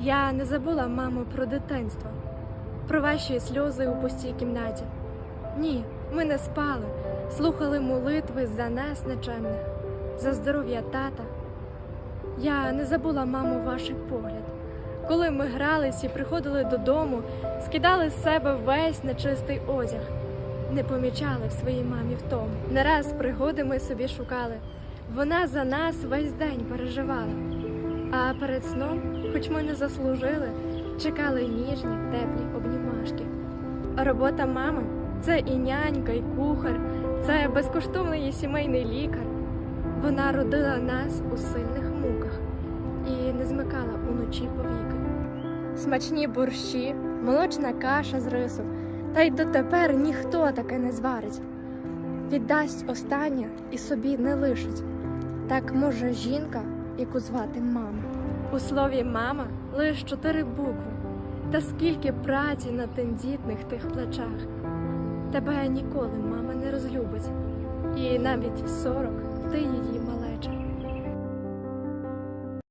Я не забула, мамо, про дитинство, про ваші сльози у пустій кімнаті. Ні, ми не спали, слухали молитви за нас нечемних, за здоров'я тата. Я не забула, мамо, ваших погляд. Коли ми грались і приходили додому, скидали з себе весь нечистий одяг, не помічали в своїй мамі втому. Не раз пригоди ми собі шукали. Вона за нас весь день переживала. А перед сном, хоч ми не заслужили, чекали ніжні, теплі обнімашки. Робота мами це і нянька, і кухар, це безкоштовний сімейний лікар. Вона родила нас у сильних муках і не змикала уночі повіки. Смачні борщі, молочна каша з рису, та й дотепер ніхто таке не зварить. Віддасть останнє і собі не лишить. Так може жінка, яку звати мама. У слові мама лише чотири букви, та скільки праці на тендітних тих плечах. Тебе ніколи мама не розлюбить, і навіть в сорок ти її